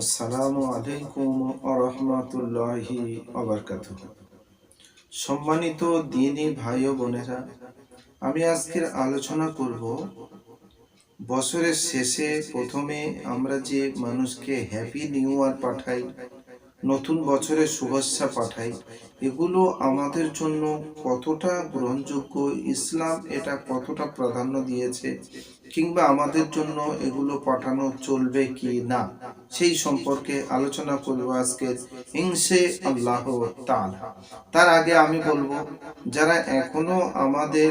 আসসালামু আলাইকুম আরহামাতুল্লাহি আবরকাত সম্মানিত দিনী ভাই ও বোনেরা, আমি আজকের আলোচনা করব বছরের শেষে প্রথমে আমরা যে মানুষকে হ্যাপি নিউ ইয়ার পাঠাই, নতুন বছরের শুভেচ্ছা পাঠাই, এগুলো আমাদের জন্য কতটা গ্রহণযোগ্য, ইসলাম এটা কতটা প্রাধান্য দিয়েছে, কিংবা আমাদের জন্য এগুলো পাঠানো চলবে কি না? সেই সম্পর্কে আলোচনা করব আজকে ইনসে আল্লাহ তার আগে আমি বলব, যারা এখনও আমাদের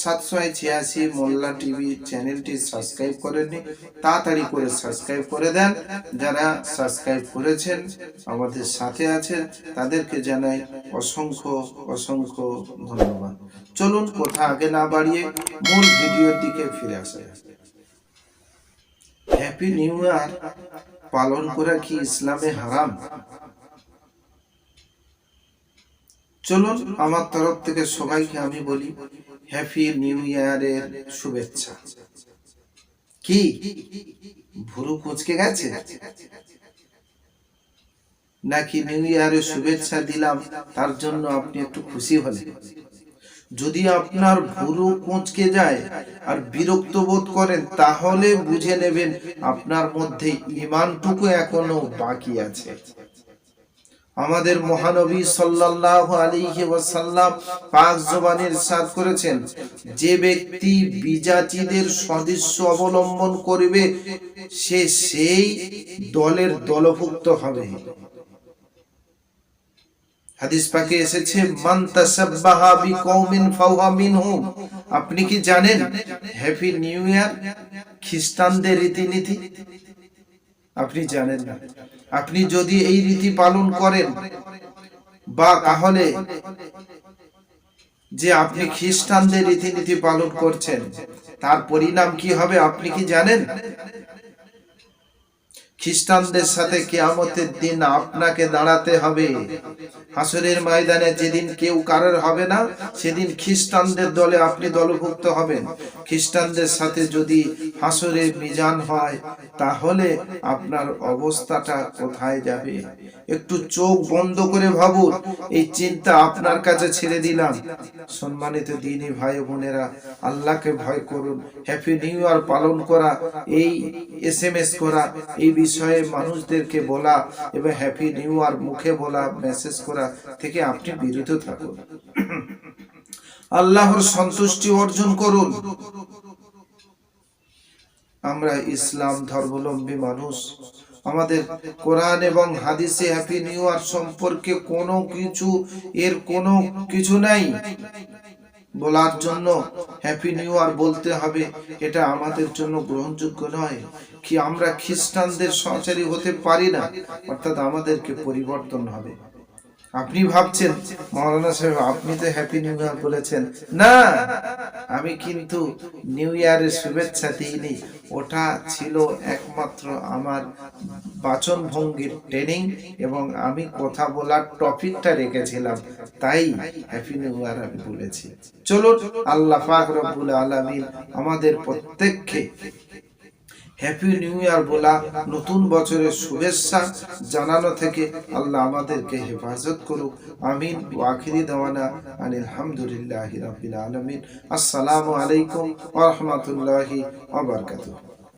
সাতশো ছিয়াশি মোল্লা টিভি চ্যানেলটি সাবস্ক্রাইব করেননি, তাড়াতাড়ি করে সাবস্ক্রাইব করে দেন। যারা সাবস্ক্রাইব করেছেন, আমাদের সাথে আছেন, তাদেরকে জানাই অসংখ্য অসংখ্য ধন্যবাদ। চলুন, কথা আগে না বাড়িয়ে মূল ভিডিওর দিকে ফিরে আসা হ্যাপি নিউ ইয়ার পালন করা কি ইসলামে হারাম? চলুন আমার তরফ থেকে সবাইকে আমি বলি হ্যাপি নিউ ইয়ারের শুভেচ্ছা। কি? ভুরু কুচকে গেছে? নাকি নিউ ইয়ারের শুভেচ্ছা দিলাম, তার জন্য আপনি একটু খুশি হলেন? যদি আপনার ভুরু কুঁচকে যায় আর বিরক্ত বোধ করেন, তাহলে বুঝে নেবেন আপনার মধ্যে ইমানটুকু এখনও বাকি আছে। আমাদের মহানবী সাল্লাল্লাহু আলাইহি ওয়াসাল্লাম পাক জবানের ইরশাদ করেছেন, যে ব্যক্তি বিজাতিদের সদস্য অবলম্বন করবে, সে সেই দলের দলভুক্ত হবে। হাদিস পাকে এসেছে আপনি কি জানেন, হ্যাপি নিউ ইয়ার, খ্রিস্টানদের রীতিনীতি? আপনি জানেন না। আপনি যদি এই রীতি পালন করেন, বা তাহলে যে আপনি খ্রিস্টানদের রীতিনীতি পালন করছেন, তার পরিণাম কি হবে, আপনি কি জানেন? খ্রিস্টানদের সাথে কেয়ামতের দিন আপনাকে দাঁড়াতে হবে। হাসরের ময়দানে যেদিন কেউ কারোর হবে না, সেদিন খ্রিস্টানদের দলে আপনি দলভুক্ত হবেন। খ্রিস্টানদের সাথে যদি হাসরের মিজান হয়, তাহলে আপনার অবস্থাটা কোথায় যাবে? একটু চোখ বন্ধ করে ভাবুন, এই চিন্তা আপনার কাছে ছেড়ে দিলাম। সম্মানিত দিনী ভাই বোনেরা, আল্লাহকে ভয় করুন। হ্যাপি নিউ ইয়ার পালন করা, এই এস এম এস করা, এই বিষয়ে মানুষদেরকে বলা এবং হ্যাপি নিউ ইয়ার মুখে বলা মেসেজ করা থেকে আপনি বিরত থাকুন। আল্লাহর সন্তুষ্টি অর্জন করুন। আমরা ইসলাম ধর্মলম্বী মানুষ। আমাদের কোরআন এবং হাদিসে হ্যাপি নিউ ইয়ার সম্পর্কে কোনো কিছু এর কোনো কিছু নাই। বলার জন্য হ্যাপি নিউ ইয়ার বলতে হবে। এটা আমাদের জন্য গ্রহণযোগ্য নয়। কি আমরা খ্রিস্টানদের সহচারী হতে পারি না? অর্থাৎ আমাদেরকে পরিবর্তন হবে। আপনি ভাবছেন, মৌলানা সাহেব, আপনি তো হ্যাপি নিউ ইয়ার বলেছেন। না, আমি কিন্তু নিউ ইয়ারের শুভেচ্ছা দিইনি। ওটা ছিল একমাত্র আমার বাচন ভঙ্গির ট্রেনিং এবং আমি কথা বলার টপিকটা রেখেছিলাম। তাই হ্যাপি নিউ ইয়ার আমি বলেছি। চলুন, আল্লাহ পাক আলামিন আমাদের প্রত্যেককে হ্যাপি নিউ ইয়ার বলা নতুন বছরের শুভেচ্ছা জানানো থেকে আল্লাহ আমাদেরকে হেফাজত করুক। আমিন। ওয়াখিরি দেওয়ানা আনিল রাবিল আলমিন। আসসালামু আলাইকুম আহমতুল্লাহি রাহমাতুল্লাহি ওয়া বারাকাতুহু।